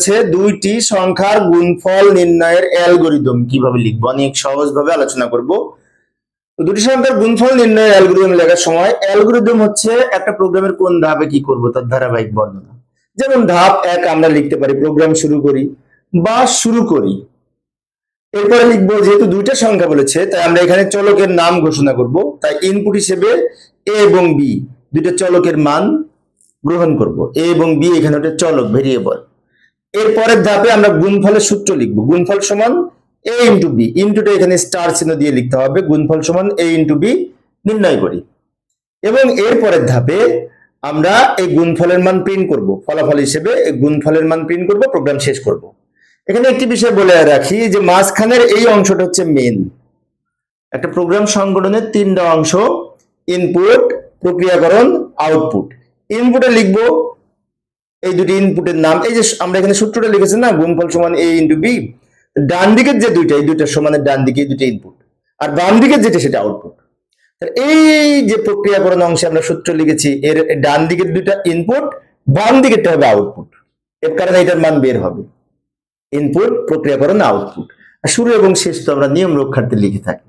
হচ্ছে দুইটি সংখ্যার গুণফল নির্ণয়ের অ্যালগোরিদম। কীভাবে লিখব? অনেক সহজভাবে আলোচনা করব। দুটি সংখ্যার গুণফল নির্ণয়ের অ্যালগোরিদম লেখার সময় অ্যালগোরিদম হচ্ছে একটা প্রোগ্রামের কোন ধাপে কি করব? তার ধারাবাহিক বর্ণনা। যেমন ধাপ এক, আমরা লিখতে পারি প্রোগ্রাম শুরু করি বা শুরু করি। এরপরে লিখব যেহেতু দুইটা সংখ্যা বলেছে, তাই আমরা এখানে চলকের নাম ঘোষণা করব। তাই ইনপুট হিসেবে এ এবং বি দুইটা চলকের মান গ্রহণ করব। এ এবং বি এখানে একটা চলক ভেরিয়েবল এর পরের ধাপে আমরা গুণফলের সূত্র লিখব। গুণফল সমান এ ইন্টু বি ইন্টুটা এখানে স্টার চিহ্ন দিয়ে লিখতে হবে। গুণফল সমান এ ইন্টু বি নির্ণয় করি। এবং এর পরের ধাপে আমরা এই গুণফলের মান প্রিন্ট করব। ফলাফল হিসেবে এই গুণফলের মান প্রিন্ট করব প্রোগ্রাম শেষ করব। এখানে একটি বিষয় বলে রাখি যে মাঝখানের এই অংশটা হচ্ছে মেন একটা প্রোগ্রাম সংগঠনের তিনটা অংশ ইনপুট প্রক্রিয়াকরণ আউটপুট ইনপুটে লিখব এই দুটি ইনপুটের নাম, এই যে আমরা এখানে সূত্রটা লিখেছি না গুণফল সমান এ ইন্টু বি ডান দিকের যে দুইটা, এই দুইটার সমানের ডান দিকে দুটো ইনপুট আর বাম দিকের যেটা, সেটা আউটপুট এই যে প্রক্রিয়াকরণ অংশে আমরা সূত্র লিখেছি, এর ডান দিকের দুইটা ইনপুট বাম দিকেরটা হবে আউটপুট এর কারণে এটার মান বের হবে। ইনপুট প্রক্রিয়াকরণ আউটপুট শুরু এবং শেষ তো আমরা নিয়ম রক্ষার্থে লিখে থাকি।